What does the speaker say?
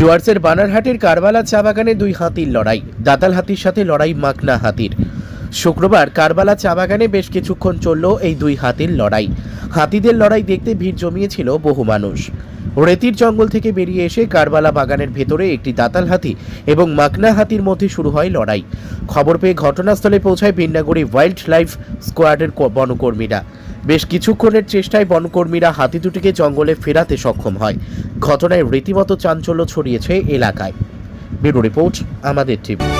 ডুয়ার্সের বানারহাটের কারবালা চা বাগানে দুই হাতির লড়াই। দাতাল হাতির সাথে লড়াই মাকনা হাতির। শুক্রবার কারবালা চা বাগানে বেশ কিছুক্ষণ চলল এই দুই হাতির লড়াই। হাতিদের লড়াই দেখতে ভিড় জমিয়েছিল বহু মানুষ। রেতির জঙ্গল থেকে বেরিয়ে এসে কারবালা বাগানের ভেতরে একটি দাতাল হাতি এবং মাকনা হাতির মধ্যে শুরু হয় লড়াই। খবর পেয়ে ঘটনাস্থলে পৌঁছায় বিন্নাগুড়ি ওয়াইল্ড লাইফ স্কোয়াডের বনকর্মীরা। বেশ কিছুক্ষণের চেষ্টায় বনকর্মীরা হাতি দুটিকে জঙ্গলে ফেরাতে সক্ষম হয়। ঘটনায় রীতিমতো চাঞ্চল্য ছড়িয়েছে এলাকায়। ব্যুরো রিপোর্ট, আমাদের টিভি।